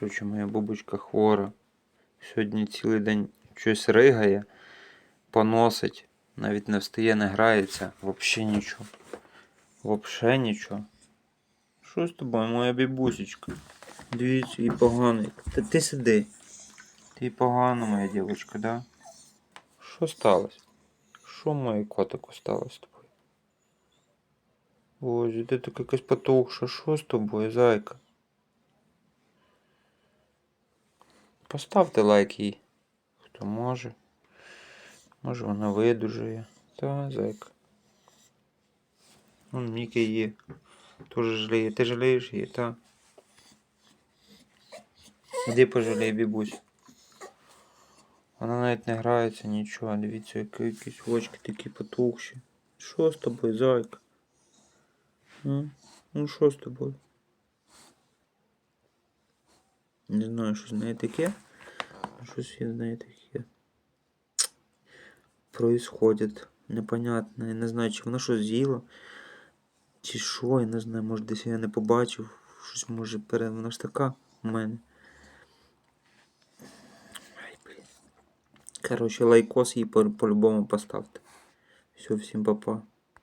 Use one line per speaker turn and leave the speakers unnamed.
Короче, моя бабочка хвора. Сьогодні цілий день щось ригає, поносить, навіть не встає, не грається. Вообще нічого. Вообще нічого. Що з тобою, моя бібусечка? Дивіться, і погано. Та ти сиди. Ти погано, моя дівчинка, да? Що сталося? Що моє котику сталося з тобою? Боже, ти така якась потухша. Що з тобою, зайка? Поставте лайк їй. Хто може. Може вона видужує. Та, зайка. Вон Міка є. Тоже жаліє. Ти жалієш її, та? Іди пожалій, бібусь. Вона навіть не грається, нічого. Дивіться, які якісь очки такі потухші. Що з тобою, зайка? Ну що з тобою? Не знаю, що з нею таке. Щось є з нею таке. Происходит. Непонятно. Я не знаю, чи вона щось з'їла. Чи що, я не знаю, може десь я не побачив. Щось може пере... Вона ж така у мене. Ай, блін. Короче, лайкос їй по- по-любому поставте. Все, всім па-па.